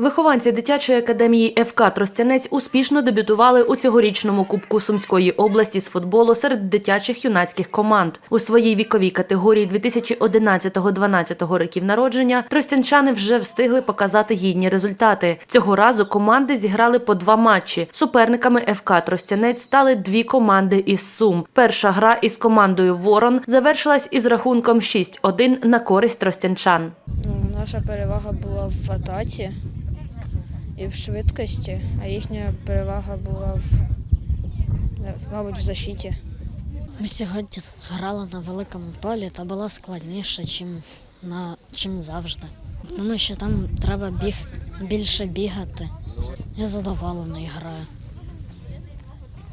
Вихованці дитячої академії ФК Тростянець успішно дебютували у цьогорічному Кубку Сумської області з футболу серед дитячих юнацьких команд. У своїй віковій категорії 2011-12 років народження тростянчани вже встигли показати гідні результати. Цього разу команди зіграли по два матчі. Суперниками ФК Тростянець стали дві команди із Сум. Перша гра із командою Ворон завершилась із рахунком 6-1 на користь тростянчан. Ну, наша перевага була в атаці і в швидкості, а їхня перевага була в, мабуть, в защиті. Ми сьогодні грали на великому полі та було складніше, чим, на, чим завжди. Тому що там треба біг, більше бігати. Я задоволений граю.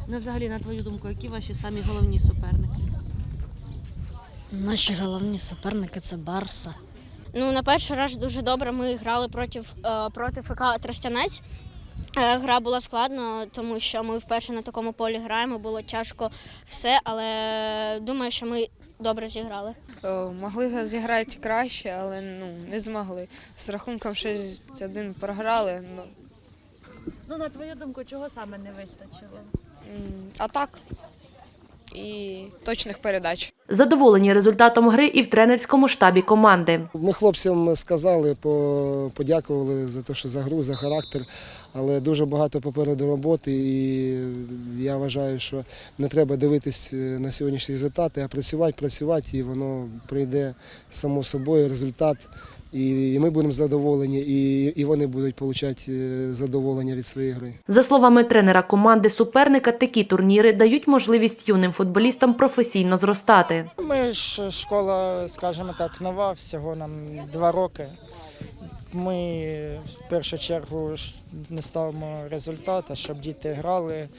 Ну, взагалі, на твою думку, які ваші самі головні суперники? Наші головні суперники це Барса. Ну, на перший раз дуже добре. Ми грали проти, е, проти ФК Тростянець. Е, Гра була складно, тому що ми вперше на такому полі граємо, було тяжко все, але думаю, що ми добре зіграли. О, Могли зіграти краще, але ну, не змогли. З рахунком 6-1 програли. Ну, Ну, на твою думку, чого саме не вистачило? а так і точних передач. Задоволені результатом гри і в тренерському штабі команди. Ми хлопцям сказали, по- подякували за те, що за гру, за характер, але дуже багато попереду роботи, і я вважаю, що не треба дивитись на сьогоднішні результати, а працювати, працювати, і воно прийде само собою результат. І ми будемо задоволені, і, і вони будуть отримати задоволення від своєї гри. За словами тренера команди суперника, такі турніри дають можливість юним футболістам професійно зростати. Ми ж школа, скажімо так, нова, всього нам два роки. Ми в першу чергу не ставимо результат, а щоб діти грали,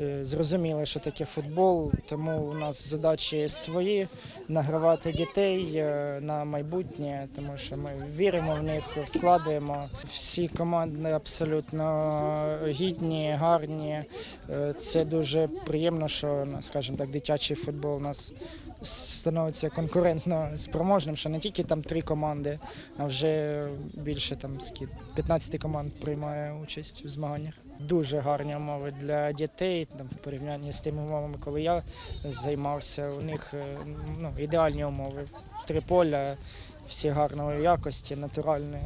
е, зрозуміли, що таке футбол. Тому у нас задачі свої награвати дітей е, на майбутнє, тому що ми віримо в них, вкладаємо. Всі команди абсолютно гідні, гарні. Е, Це дуже приємно, що, ну, скажімо так, дитячий футбол у нас становиться конкурентно спроможним, що не тільки там три команди, а вже більше там скільки, 15 команд приймає участь в змаганнях. Дуже гарні умови для дітей там, в порівнянні з тими умовами, коли я займався. У них е, ну, ідеальні умови. Три поля, всі гарної якості, натуральні.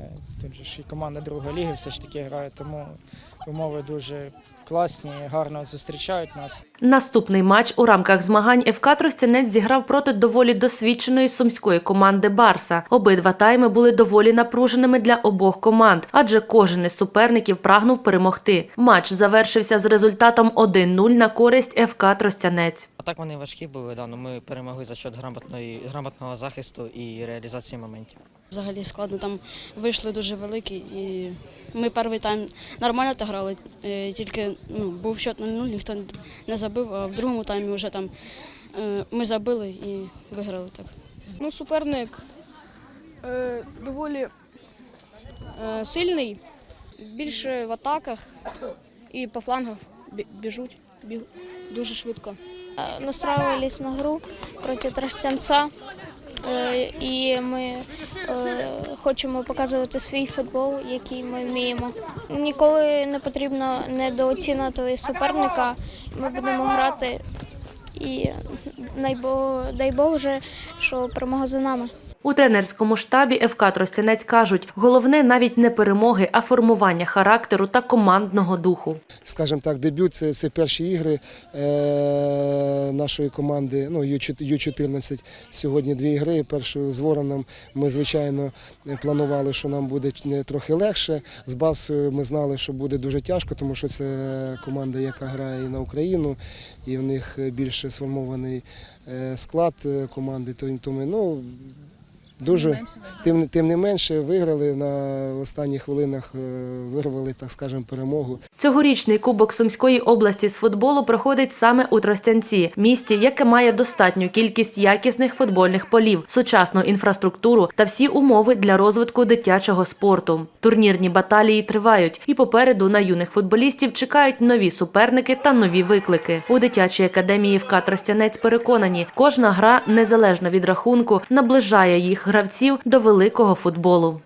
Тут же ж і команда другої ліги все ж таки грає, тому умови дуже класні, гарно зустрічають нас. Наступний матч у рамках змагань ФК Тростянець зіграв проти доволі досвідченої сумської команди Барса. Обидва тайми були доволі напруженими для обох команд, адже кожен із суперників прагнув перемогти. Матч завершився з результатом 1-0 на користь ФК Тростянець. А так вони важкі були, да, але ми перемогли за счет грамотної, грамотного захисту і реалізації моментів. Взагалі складно там вийшли дуже великі, і ми перший тайм нормально та грали, е, тільки ну, був счет 0-0, ніхто не забив, а в другому таймі вже там е, ми забили і виграли так. Ну, суперник е, доволі е, сильний, більше в атаках і по флангах біжуть біг, дуже швидко. Настроювались на гру проти Тростянця. Е, І ми е, хочемо показувати свій футбол, який ми вміємо. Ніколи не потрібно недооцінювати суперника. Ми будемо грати і дай Бог, дай Бог вже, що перемога за нами. У тренерському штабі ФК Тростянець кажуть, головне навіть не перемоги, а формування характеру та командного духу. скажімо так, дебют це, це перші ігри е, нашої команди. Ну, Ю-14 сьогодні дві ігри. Першу з Вороном ми, звичайно, планували, що нам буде трохи легше. З Барсою ми знали, що буде дуже тяжко, тому що це команда, яка грає і на Україну, і в них більше сформований е, склад е, команди. Тому ну, Дуже тим, тим не менше виграли на останніх хвилинах, е, вирвали, так скажемо, перемогу. Цьогорічний кубок Сумської області з футболу проходить саме у Тростянці, місті, яке має достатню кількість якісних футбольних полів, сучасну інфраструктуру та всі умови для розвитку дитячого спорту. Турнірні баталії тривають, і попереду на юних футболістів чекають нові суперники та нові виклики. У дитячій академії ФК Тростянець переконані, кожна гра незалежно від рахунку наближає їх гравців до великого футболу.